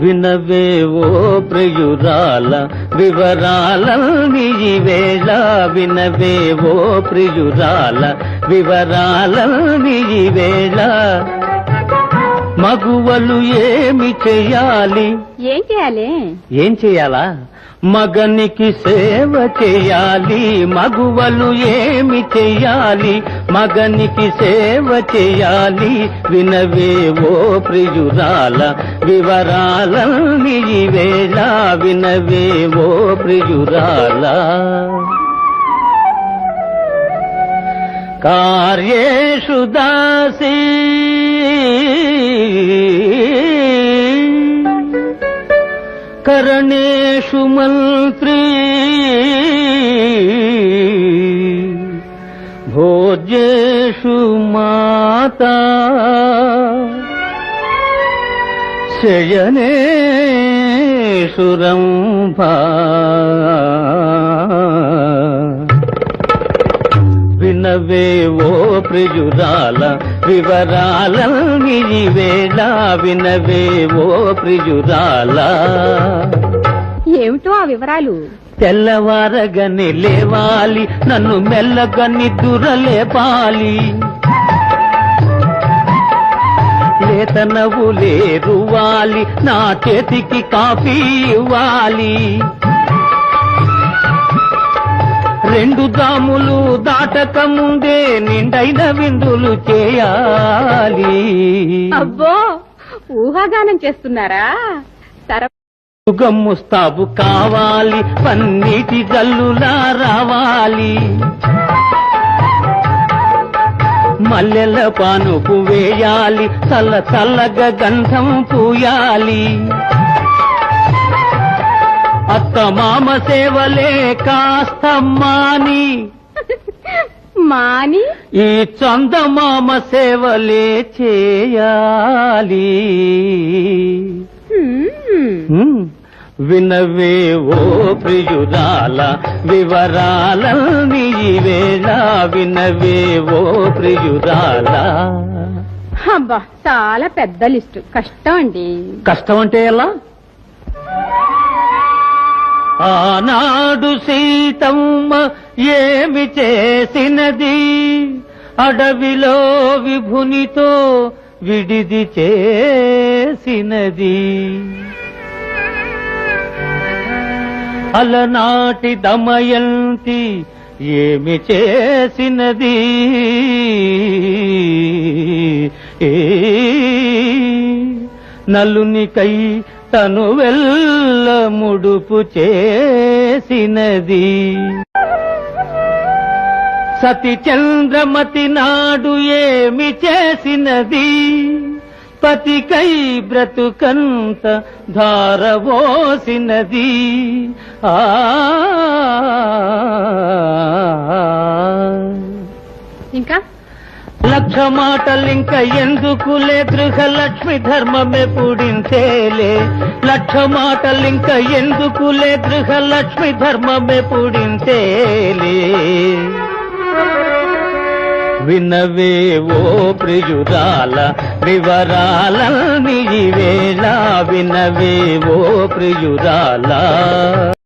వినవే ఓ ప్రియురాల వివరాలన్నీ వేళ వినవే ఓ ప్రియురాల వివరాలన్నీ వేళ మగువలు ఏమి చెయ్యాలి ఏం చేయాలి? ఏం చెయ్యాలా మగనికి సేవ చేయాలి. మగువలు ఏమి చెయ్యాలి మగనికి సేవ చేయాలి. వినవేవో ప్రియురాల వివరాలన్నీ ఈ వేళ వినవేవో ప్రియురాల. कार्य कार्येषु करने करणेषु मन्त्री भोज्येषु माता शयनेषु रम्भा రంభా వినవేవో ప్రియురాల వివరాలన్నీ ఈ వేళ వినవేవో ప్రియురాల. ఏమిటో ఆ వివరాలు? తెల్లవారగని లేవాలి నన్ను మెల్లగని దురలేపాలి లేత నవ్వులే రువాలి నా చేతికి కాఫీ ఇవ్వాలి. రెండు దాములు దాటక ముందే నిండైన విందులు చేయాలి. అబ్బో ఊహాగానం చేస్తున్నారా? సర యుగం ముస్తాబు కావాలి పన్నీటి జల్లులా రావాలి. మల్లెల పానుపు వేయాలి చల్ల చల్లగా గంధం పూయాలి. అత్త మామ సేవలే కాస్త మాని మాని? ఈ చందమామ సేవలే చేయాలి. హ్మ్. వినవేవో ప్రియురాల వివరాలన్నీ ఈ వేళ వినవేవో ప్రియురాల. అబ్బా చాలా పెద్ద లిస్టు. కష్టం అండి. కష్టం అంటే ఎలా? ఆనాడు సీతమ్మ ఏమి చేసినది? అడవిలో విభునితో విడిది చేసినది. అలనాటి దమయంతి ఏమి చేసినది? ఏ నలునికై తను వెళ్ళ ముడుపు చేసినది. సతి చంద్రమతి నాడు ఏమి చేసినది? పతికై బ్రతుకంత ధారవోసినది ఆ లక్ష మాటలింక ఎందుకులే గృహలక్ష్మి ధర్మమే పుడించేలే. లక్ష మాటలింక ఎందుకులే గృహలక్ష్మి ధర్మమే పుడించేలే. వినవే ఓ ప్రియురాల వివరాలన్నీ ఈ వేళ ఓ ప్రియురాల.